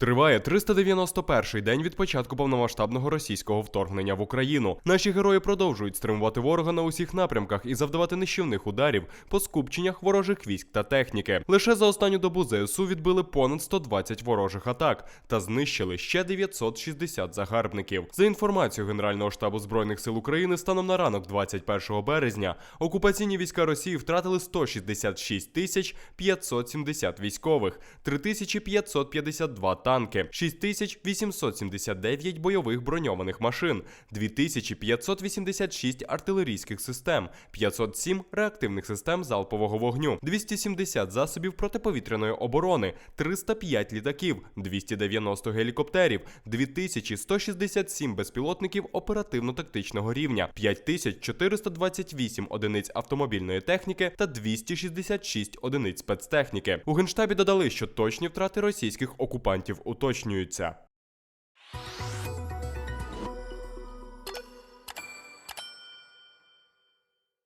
Триває 391-й день від початку повномасштабного російського вторгнення в Україну. Наші герої продовжують стримувати ворога на усіх напрямках і завдавати нищівних ударів по скупченнях ворожих військ та техніки. Лише за останню добу ЗСУ відбили понад 120 ворожих атак та знищили ще 960 загарбників. За інформацією Генерального штабу збройних сил України, станом на ранок 21 березня окупаційні війська Росії втратили 166 тисяч 570 військових, 3552 танки, 6879 бойових броньованих машин, 2586 артилерійських систем, 507 реактивних систем залпового вогню, 270 засобів протиповітряної оборони, 305 літаків, 290 гелікоптерів, 2167 безпілотників оперативно-тактичного рівня, 5428 одиниць автомобільної техніки та 266 одиниць спецтехніки. У генштабі додали, що точні втрати російських окупантів уточнюються.